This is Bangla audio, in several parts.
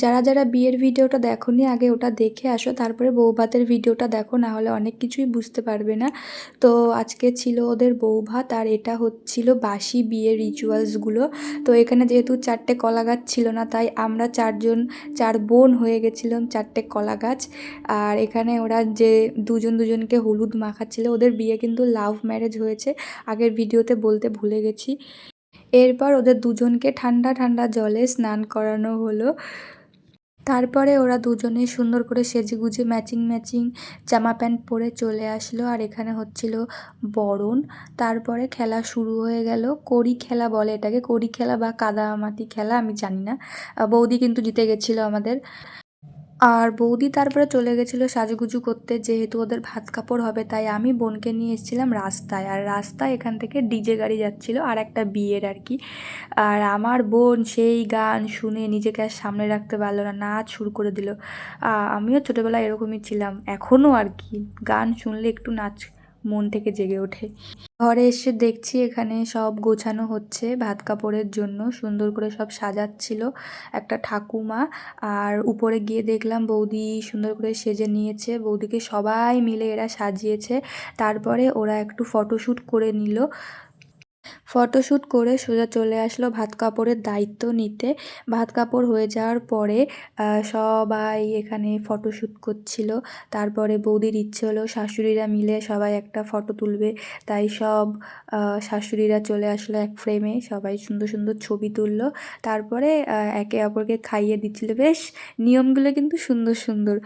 যারা যারা বিয়ের ভিডিওটা দেখোনি, আগে ওটা দেখে আসো, তারপরে বৌভাতের ভিডিওটা দেখো, না হলে অনেক কিছুই বুঝতে পারবে না। তো আজকে ছিল ওদের বৌভাত আর এটা হচ্ছিল বাসি বিয়ের রিচুয়ালসগুলো তো এখানে যেহেতু চারটে কলা গাছ ছিল না, তাই আমরা চারজন, চার বোন হয়ে গেছিলাম চারটে কলা গাছ আর এখানে ওরা যে দুজন দুজনকে হলুদ মাখাচ্ছিল, ওদের বিয়ে কিন্তু লাভ ম্যারেজ হয়েছে। আগের ভিডিওতে বলতে ভুলে গেছি। এরপর ওদের দুজনকে ঠান্ডা ঠান্ডা জলে স্নান করানো হলো। তারপরে ওরা দুজনেই সুন্দর করে সেজে গুজে ম্যাচিং ম্যাচিং জামা প্যান্ট পরে চলে আসলো। আর এখানে হচ্ছিল বরণ। তারপরে খেলা শুরু হয়ে গেল। কড়ি খেলা বলে এটাকে। কড়ি খেলা বা কাদামাটি খেলা, আমি জানি না। বৌদি কিন্তু জিতে গেছিল আমাদের। আর বৌদি তারপরে চলে গেছিল সাজুগুজু করতে, যেহেতু ওদের ভাত কাপড় হবে, তাই আমি বোনকে নিয়ে এসেছিলাম রাস্তায়। আর রাস্তায় এখান থেকে ডিজে গাড়ি যাচ্ছিল আর একটা বিয়ের আর কি। আর আমার বোন সেই গান শুনে নিজেকে আর সামনে রাখতে পারল না, নাচ শুরু করে দিল। আমিও ছোটোবেলায় এরকমই ছিলাম। এখনও আর কি গান শুনলে একটু নাচ মন থেকে জেগে ওঠে। ঘরে এসে দেখছি এখানে সব গোছানো হচ্ছে, ভাত কাপড়ের জন্য। সুন্দর করে সব সাজাচ্ছিল একটা ঠাকুমা। আর উপরে গিয়ে দেখলাম বৌদি সুন্দর করে সেজে নিয়েছে। বৌদিকে সবাই মিলে এরা সাজিয়েছে। তারপরে ওরা একটু ফটোশ্যুট করে নিল। ফটোশ্যুট করে সোজা চলে আসলো ভাত কাপড়ের দায়িত্ব নিতে। ভাত কাপড় হয়ে যাওয়ার পরে সবাই এখানে ফটোশ্যুট করছিল। তারপরে বৌদির ইচ্ছে হলো শাশুড়িরা মিলে সবাই একটা ফটো তুলবে। তাই সব শাশুড়িরা চলে আসলো এক ফ্রেমে সবাই সুন্দর সুন্দর ছবি তুললো। তারপরে একে অপরকে খাইয়ে দিচ্ছিল। বেশ, নিয়মগুলো কিন্তু সুন্দর সুন্দর।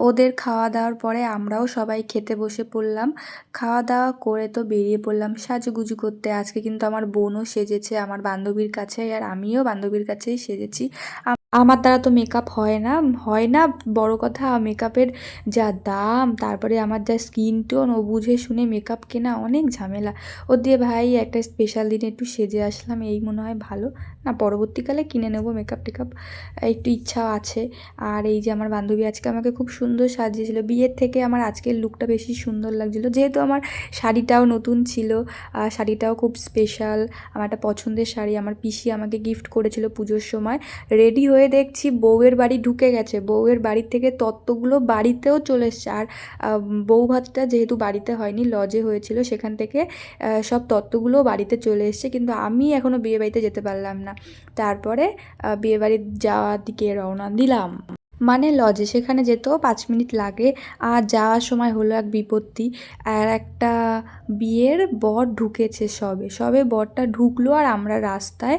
ওদের খাওয়া দাওয়ার পরে আমরাও সবাই খেতে বসে পড়লাম। খাওয়া দাওয়া করে তো বেরিয়ে পড়লাম সাজুগুজু করতে। আজকে কিন্তু আমার বোনও সেজেছে, আমার বান্ধবীর কাছে আর আমিও বান্ধবীর কাছেই সেজেছি। আমার দ্বারা তো মেকআপ হয় না হয় না বড় কথা মেকআপের যা দাম, তারপরে আমার যা স্কিন টোন ও বুঝে শুনে মেকআপ কেনা অনেক ঝামেলা। ও দিয়ে, ভাই, একটা স্পেশাল দিনে একটু সেজে আসলাম, এই মনে হয় ভালো। না, পরবর্তীকালে কিনে নেব মেকআপ টেকআপ একটু ইচ্ছা আছে। আর এই যে, আমার বান্ধবী আজকে আমাকে খুব সুন্দর সাজিয়েছিল। বিয়ের থেকে আমার আজকের লুকটা বেশি সুন্দর লাগছিল। যেহেতু আমার শাড়িটাও নতুন ছিল শাড়িটাও খুব স্পেশাল আমার একটা পছন্দের শাড়ি, আমার পিসি আমাকে গিফট করেছিল পুজোর সময়। রেডি হয়ে দেখছি বউয়ের বাড়ি ঢুকে গেছে। বউয়ের বাড়ি থেকে তত্ত্বগুলো বাড়িতেও চলে এসছে। আর বউ ভাতটা যেহেতু বাড়িতে হয়নি, লজে হয়েছিল, সেখান থেকে সব তত্ত্বগুলো বাড়িতে চলে এসছে। কিন্তু আমি এখনও বিয়েবাড়িতে যেতে পারলাম না। তারপরে বিয়েবাড়ি যাওয়ার দিকে রওনা দিলাম। মানে লজে সেখানে যেতেও পাঁচ মিনিট লাগে। আর যাওয়ার সময় হলো এক বিপত্তি। আর একটা বিয়ের বর ঢুকেছে সবে। সবে বরটা ঢুকলো আর আমরা রাস্তায়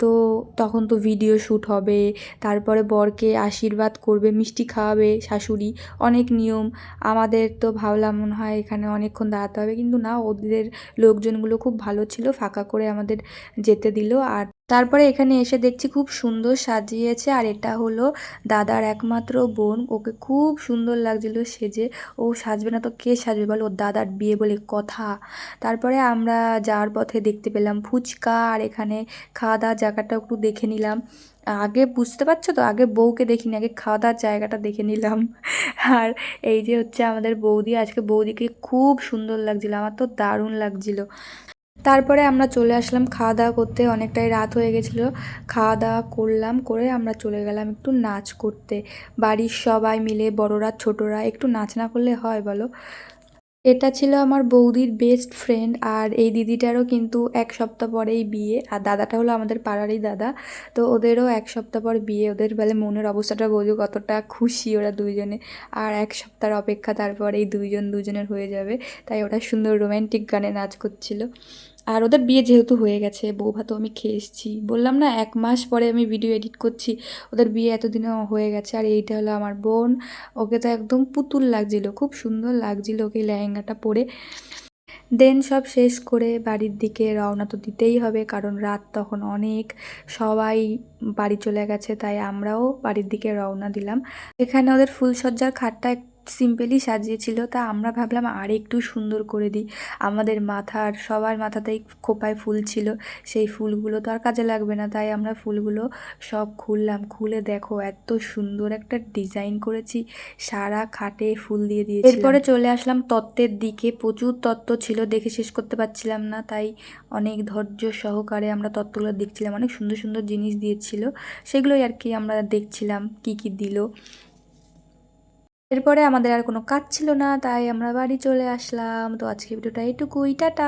তো তখন তো ভিডিও শ্যুট হবে। তারপরে বরকে আশীর্বাদ করবে, মিষ্টি খাওয়াবে শাশুড়ি। অনেক নিয়ম। আমাদের তো ভাবলাম মনে হয় এখানে অনেকক্ষণ দাঁড়াতে হবে। কিন্তু না, ওদের লোকজনগুলো খুব ভালো ছিল। ফাঁকা করে আমাদের যেতে দিল। আর তারপরে এখানে এসে দেখছি খুব সুন্দর সাজিয়েছে, আর এটা হলো দাদার একমাত্র বোন। ওকে খুব সুন্দর লাগছিল সেজে। ও সাজবে না তো কে সাজবে বলো? ওর দাদার বিয়ে বলে কথা। তারপরে আমরা যাওয়ার পথে দেখতে পেলাম ফুচকা, আর এখানে খাওয়া দাওয়ার জায়গাটা একটু দেখে নিলাম। আগে বুঝতে পারছ তো? আগে বউকে দেখিনি, আগে খাওয়া দাওয়ার জায়গাটা দেখে নিলাম। আর এই যে হচ্ছে আমাদের বৌদি, আজকে বৌদিকে খুব সুন্দর লাগছিল, আমার তো দারুণ লাগছিল। তারপরে আমরা চলে আসলাম খাওয়া দাওয়া করতে। অনেকটাই রাত হয়ে গেছিল। খাওয়া দাওয়া করলাম, করে আমরা চলে গেলাম একটু নাচ করতে। বাড়ির সবাই মিলে, বড়রা, ছোটরা, একটু নাচ না করলে হয় বলো? এটা ছিল আমার বৌদির বেস্ট ফ্রেন্ড আর এই দিদিটারও কিন্তু এক সপ্তাহ পরেই বিয়ে। আর দাদাটা হলো আমাদের পাড়ারই দাদা। তো ওদেরও এক সপ্তাহ পর বিয়ে। ওদের বেলে মনের অবস্থাটা বোঝো কতটা খুশি ওরা দুইজনে। আর এক সপ্তাহের অপেক্ষা তারপর এই দুইজন দুজনের হয়ে যাবে। তাই ওরা সুন্দর রোম্যান্টিক গানে নাচ করছিল। আর ওদের বিয়ে যেহেতু হয়ে গেছে বউ ভাতও আমি খেয়ে এসেছি। বললাম, না, এক মাস পরে আমি ভিডিও এডিট করছি, ওদের বিয়ে এতদিনে হয়ে গেছে, আর এইটা হলো আমার বোন। ওকে তো একদম পুতুল লাগছিল, খুব সুন্দর লাগছিল ওকে লেহেঙ্গাটা পরে। দেন সব শেষ করে বাড়ির দিকে রওনা তো দিতেই হবে, কারণ রাত তখন অনেক। সবাই বাড়ি চলে গেছে, তাই আমরাও বাড়ির দিকে রওনা দিলাম। এখানে ওদের ফুলসজ্জার খাটটা সিম্পলি সাজিয়েছিল, তা আমরা ভাবলাম আর একটু সুন্দর করে দিই। আমাদের মাথার, সবার মাথাতেই খোপায় ফুল ছিল, সেই ফুলগুলো তো আর কাজে লাগবে না, তাই আমরা ফুলগুলো সব খুললাম। খুলে দেখো, এত সুন্দর একটা ডিজাইন করেছি, সারা খাটে ফুল দিয়ে দিয়েছি এরপরে চলে আসলাম তত্ত্বের দিকে, প্রচুর তত্ত্ব ছিল, দেখে শেষ করতে পারছিলাম না, তাই অনেক ধৈর্য সহকারে আমরা তত্ত্বগুলো দেখছিলাম, অনেক সুন্দর সুন্দর জিনিস দিয়েছিল, সেগুলোই আর কি আমরা দেখছিলাম, কি কি দিল। এরপরে আমাদের আর কোনো কাজ ছিল না, তাই আমরা বাড়ি চলে আসলাম। তো আজকে ভিডিওটা এইটুকুই, টাটা।